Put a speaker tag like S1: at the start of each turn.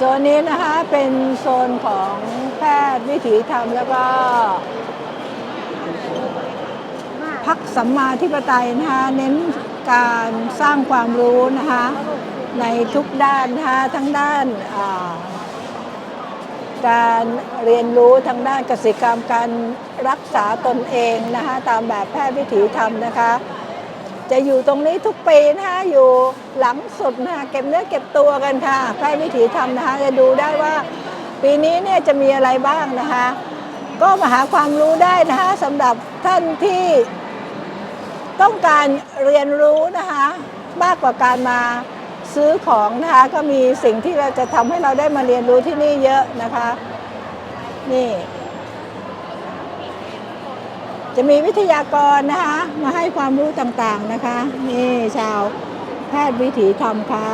S1: โซนนี้นะคะเป็นโซนของแพทย์วิถีธรรมแล้วก็พักสัมมาธิปไตยนะคะเน้นการสร้างความรู้นะคะในทุกด้านนะคะทั้งด้านาการเรียนรู้ทางด้านกสิกรรมการรักษาตนเองนะคะตามแบบแพทย์วิถีธรรมนะคะ จะอยู่ตรงนี้ทุกปีนะคะอยู่หลังสุดนะคะเก็บเนื้อเก็บตัวกันค่ะแพทย์วิถีธรรมนะคะจะดูได้ว่า ปีนี้เนี่ยจะมีอะไรบ้างนะคะ ก็มาหาความรู้ได้นะคะสำหรับท่านที่ต้องการเรียนรู้นะคะ มากกว่าการมาซื้อของนะคะก็มีสิ่งที่เราจะทำให้เราได้มาเรียนรู้ที่นี่เยอะนะคะ นี่ จะมีวิทยากรนะคะ มาให้ความรู้ต่างๆนะคะ นี่ชาวแพทย์วิถีธรรมค่ะ